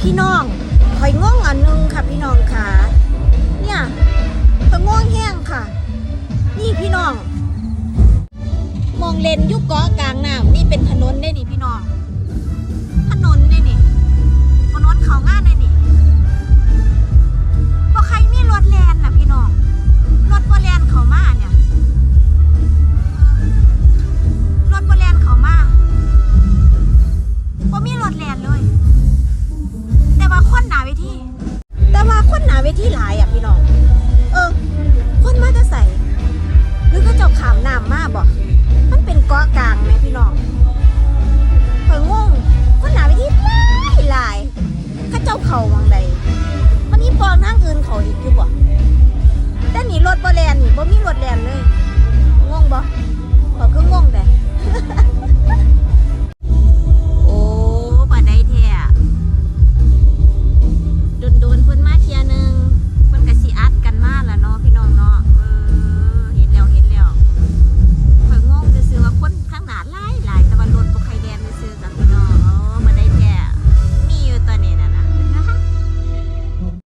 พี่น้องคอยง่วงอันนึงค่ะพี่น้องค่ะ เนี่ยคอยง่วงแห้งค่ะ นี่พี่น้อง มองเลนยุกเกาะกลางน้ำนี่เป็นถนนได้นี่พี่น้อง เวทีแต่ว่าคนหนาเวทีหลายอะพี่น้อง เออ คนมาจะใส่หรือก็เจ้าขามน้ำมาบอกมันเป็นเกาะกลางไหมพี่น้องข่อยงงคนหนาเวทีหลายหลายข้าเจ้าเขาวังใดวันนี้ฟองนั่งอื่นเขาอีกคือบอกแต่หนีรถบอแลนหนี่บ่มีรถแลนเลย